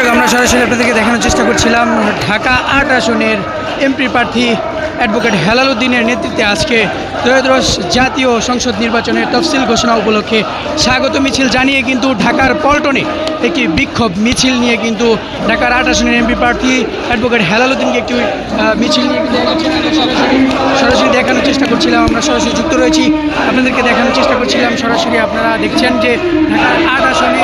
দর্শক, আমরা সরাসরি আপনাদেরকে দেখানোর চেষ্টা করছিলাম ঢাকা আট আসনের এমপি প্রার্থী অ্যাডভোকেট হেলাল উদ্দিনের নেতৃত্বে আজকে ত্রয়োদশ জাতীয় সংসদ নির্বাচনের তফসিল ঘোষণা উপলক্ষে স্বাগত মিছিল জানিয়ে কিন্তু ঢাকার পল্টনে একটি বিক্ষোভ মিছিল নিয়ে কিন্তু ঢাকার আট আসনের এমপি প্রার্থী অ্যাডভোকেট হেলাল উদ্দিনকে একটি মিছিল নিয়ে সরাসরি দেখানোর চেষ্টা করছিলাম, আমরা সরাসরি যুক্ত রয়েছি, আপনাদেরকে দেখানোর চেষ্টা করছিলাম। সরাসরি আপনারা দেখছেন যে ঢাকার আট আসনে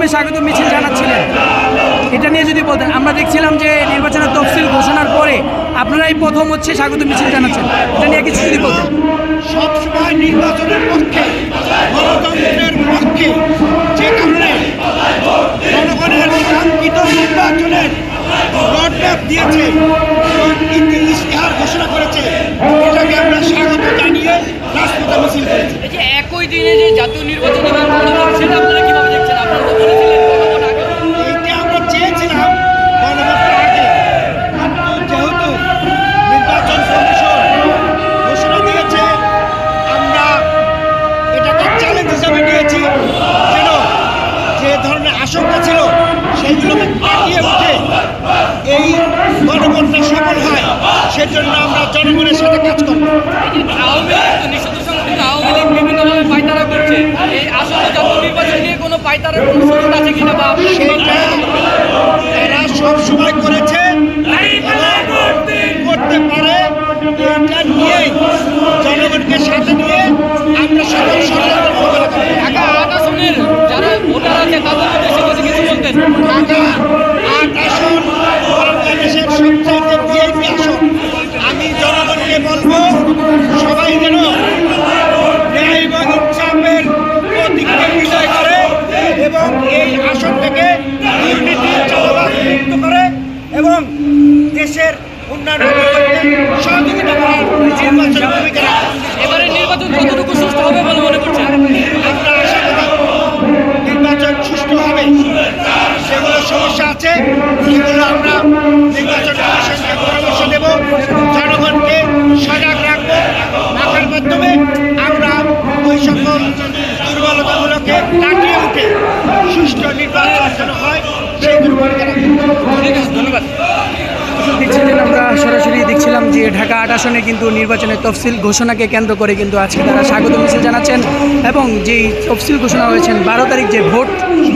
প্রথমে স্বাগত মিছিল জানাচ্ছিলেন। এটা নিয়ে যদি বলতেন আমরা দেখছিলাম যে নির্বাচনের তফসিল ঘোষণার পরে আপনারাই প্রথম হচ্ছে স্বাগত মিছিল জানাচ্ছেন। এটা নিয়ে কিছু যদি বলতেন। সবসময় নির্বাচনের পক্ষে গণতন্ত্রের পক্ষে যে কারণে জনগণের কাঙ্ক্ষিত নির্বাচনের রডম্যাপ দিয়েছে ইশতেহার ঘোষণা করেছে এটাকে আমরা স্বাগত জানিয়ে রাজপথে মিছিল করেছি। একই দিনে যে জাতীয় নির্বাচন সেইগুলোকে কাটিয়ে উঠে এই গণভোটটা সফল হয় সেজন্য আমরা জনগণের সাথে কাজ করব। আওয়ামী লীগ আওয়ামী লীগ বিভিন্নভাবে পায়তারা করছে এই আসন্ন জাতীয় নির্বাচন নিয়ে কোনো পায়তারা কোনো সুযোগ আছে কিনা বা এবং দেশের উন্নয়ন সহযোগিতা করার নির্বাচন ভূমিকা এবারে নির্বাচন কতটুকু সুস্থ হবে বলে মনে করছেন? আমরা আশা নির্বাচন সুষ্ঠু হবে। সেগুলো সমস্যা আছে সেগুলো আমরা নির্বাচন কমিশনকে পরামর্শ দেব। জনগণকে সজাগ রাখব। রাখার মাধ্যমে আমরা ওই সকল দুর্বলতাগুলোকে কাটিয়ে উঠে সুষ্ঠু নির্বাচন হয়। ধন্যবাদ। দেখছিলেন আমরা সরাসরি দেখছিলাম যে ঢাকা আট আসনে কিন্তু নির্বাচনের তফসিল ঘোষণাকে কেন্দ্র করে কিন্তু আজকে তারা স্বাগত মিছিল জানাচ্ছেন এবং যেই তফসিল ঘোষণা হয়েছেন বারো তারিখ যে ভোট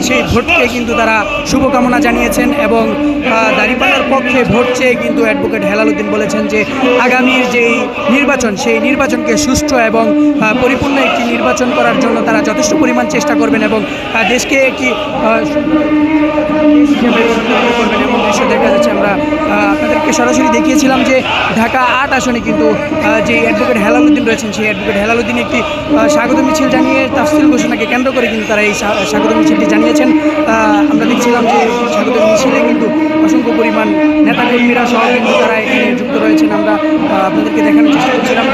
সেই ভোটকে কিন্তু তারা শুভকামনা জানিয়েছেন এবং আহ, দাঁড়িপাল্লার পক্ষে ভোট চেয়ে কিন্তু অ্যাডভোকেট হেলাল উদ্দিন বলেছেন যে আগামীর যেই নির্বাচন সেই নির্বাচনকে সুষ্ঠু এবং পরিপূর্ণ একটি নির্বাচন করার জন্য তারা যথেষ্ট পরিমাণ চেষ্টা করবেন এবং দেশকে একটি করবেন এবং দৃশ্য দেখা যাচ্ছে আমরা আপনাদেরকে সরাসরি দেখিয়েছিলাম যে ঢাকা আট আসনে কিন্তু যে অ্যাডভোকেট হেলালুদ্দিন রয়েছেন, সেই অ্যাডভোকেট হেলালুদ্দিন একটি স্বাগত মিছিল জানিয়ে তাফসিল ঘোষণাকে কেন্দ্র করে কিন্তু তারা এই স্বা- স্বাগত মিছিলটি জানিয়েছেন। আমরা দেখছিলাম যে স্বাগত মিছিলে কিন্তু অসংখ্য পরিমাণ নেতাকর্মীরা সহ কিন্তু তারা এখানে যুক্ত রয়েছেন। আমরা আপনাদেরকে দেখানোর চেষ্টা করছিলাম।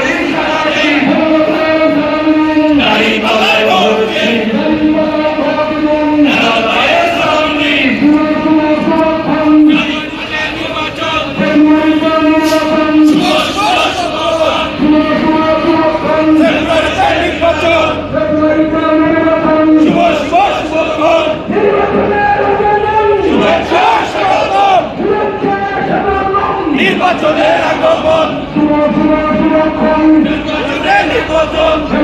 নির্বাচনের আগমন নির্বাচনের নির্বাচন